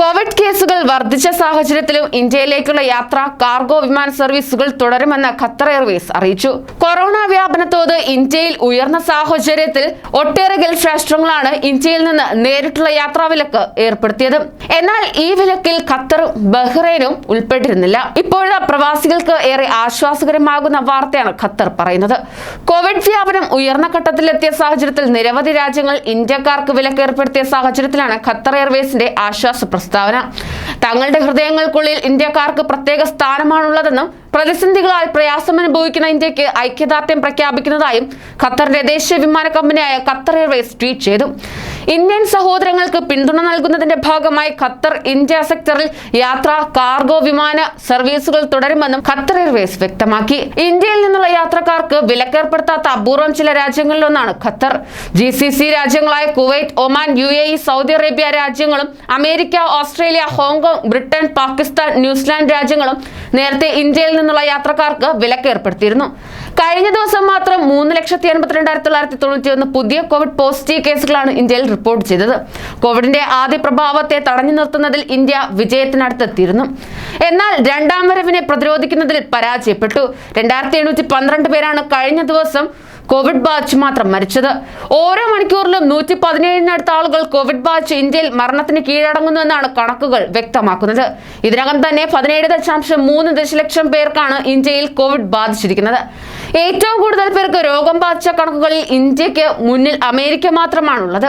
Covid കേസുകൾ വർദ്ധിച്ച സാഹചര്യത്തിലും ഇന്ത്യയിലേക്കുള്ള യാത്ര കാർഗോ വിമാന സർവീസുകൾ തുടരുമെന്ന് ഖത്തർ എയർവേസ് അറിയിച്ചു. കൊറോണ വ്യാപനത്തോത് ഇന്ത്യയിൽ ഉയർന്ന സാഹചര്യത്തിൽ ഒട്ടേറെ ഗൾഫ് രാഷ്ട്രങ്ങളാണ് ഇന്ത്യയിൽ നിന്ന് നേരിട്ടുള്ള യാത്രാ വിലക്ക് ഏർപ്പെടുത്തിയത്. എന്നാൽ ഈ വിലക്കിൽ ഖത്തറും ബഹ്റൈനും ഉൾപ്പെട്ടിരുന്നില്ല. ഇപ്പോഴത്തെ പ്രവാസികൾക്ക് ഏറെ ആശ്വാസകരമാകുന്ന വാർത്തയാണ് ഖത്തർ പറയുന്നത്. കോവിഡ് വ്യാപനം ഉയർന്ന ഘട്ടത്തിലെത്തിയ സാഹചര്യത്തിൽ നിരവധി രാജ്യങ്ങൾ ഇന്ത്യക്കാർക്ക് വിലക്കേർപ്പെടുത്തിയ സാഹചര്യത്തിലാണ് ഖത്തർ എയർവേസിന്റെ ആശ്വാസ പ്രസ്താവന. തങ്ങളുടെ ഹൃദയങ്ങൾക്കുള്ളിൽ ഇന്ത്യക്കാർക്ക് പ്രത്യേക സ്ഥാനമാണുള്ളതെന്നും പ്രതിസന്ധികളാൽ പ്രയാസം അനുഭവിക്കുന്ന ഇന്ത്യയ്ക്ക് ഐക്യദാർഢ്യം പ്രഖ്യാപിക്കുന്നതായും ഖത്തറിന്റെ ദേശീയ വിമാന കമ്പനിയായ ഖത്തർ എയർവേസ് ട്വീറ്റ് ചെയ്തു. ഇന്ത്യൻ സഹോദരങ്ങൾക്ക് പിന്തുണ നൽകുന്നതിന്റെ ഭാഗമായി ഖത്തർ ഇന്ത്യ സെക്ടറിൽ യാത്ര കാർഗോ വിമാന സർവീസുകൾ തുടരുമെന്നും ഖത്തർ എയർവേസ് വ്യക്തമാക്കി. ഇന്ത്യയിൽ നിന്നുള്ള യാത്രക്കാർക്ക് വിലക്കേർപ്പെടുത്താത്ത അപൂർവം ചില രാജ്യങ്ങളിലൊന്നാണ് Qatar. G C C രാജ്യങ്ങളായ Kuwait Oman U A E Saudi Arabia രാജ്യങ്ങളും America Australia Hong Kong Britain Pakistan New Zealand രാജ്യങ്ങളും നേരത്തെ ഇന്ത്യയിൽ നിന്നുള്ള യാത്രക്കാർക്ക് വിലക്കേർപ്പെടുത്തിയിരുന്നു. കഴിഞ്ഞ ദിവസം മാത്രം മൂന്ന് ലക്ഷത്തി എൺപത്തിരണ്ടായിരത്തി തൊള്ളായിരത്തി തൊണ്ണൂറ്റി ഒന്ന് പുതിയ കോവിഡ് പോസിറ്റീവ് കേസുകളാണ് ഇന്ത്യയിൽ റിപ്പോർട്ട് ചെയ്തത്. കോവിഡിന്റെ ആദ്യ പ്രഭാവത്തെ തടഞ്ഞു നിർത്തുന്നതിൽ ഇന്ത്യ വിജയത്തിനടുത്തെത്തിയിരുന്നു. എന്നാൽ രണ്ടാം വരവിനെ പ്രതിരോധിക്കുന്നതിൽ പരാജയപ്പെട്ടു. രണ്ടായിരത്തി എണ്ണൂറ്റി പന്ത്രണ്ട് പേരാണ് കഴിഞ്ഞ ദിവസം കോവിഡ് ബാച്ച് മാത്രം മരിച്ചത്. ഓരോ മണിക്കൂറിലും നൂറ്റി പതിനേഴിനടുത്ത ആളുകൾ കോവിഡ് ബാച്ച് ഇന്ത്യയിൽ മരണത്തിന് കീഴടങ്ങുന്നുവെന്നാണ് കണക്കുകൾ വ്യക്തമാക്കുന്നത്. ഇതിനകം തന്നെ പതിനേഴ് ദശാംശം മൂന്ന് ദശലക്ഷം പേർക്കാണ് ഇന്ത്യയിൽ കോവിഡ് ബാധിച്ചിരിക്കുന്നത്. ഏറ്റവും കൂടുതൽ പേർക്ക് രോഗം ബാധിച്ച കണക്കുകളിൽ ഇന്ത്യയ്ക്ക് മുന്നിൽ അമേരിക്ക മാത്രമാണുള്ളത്.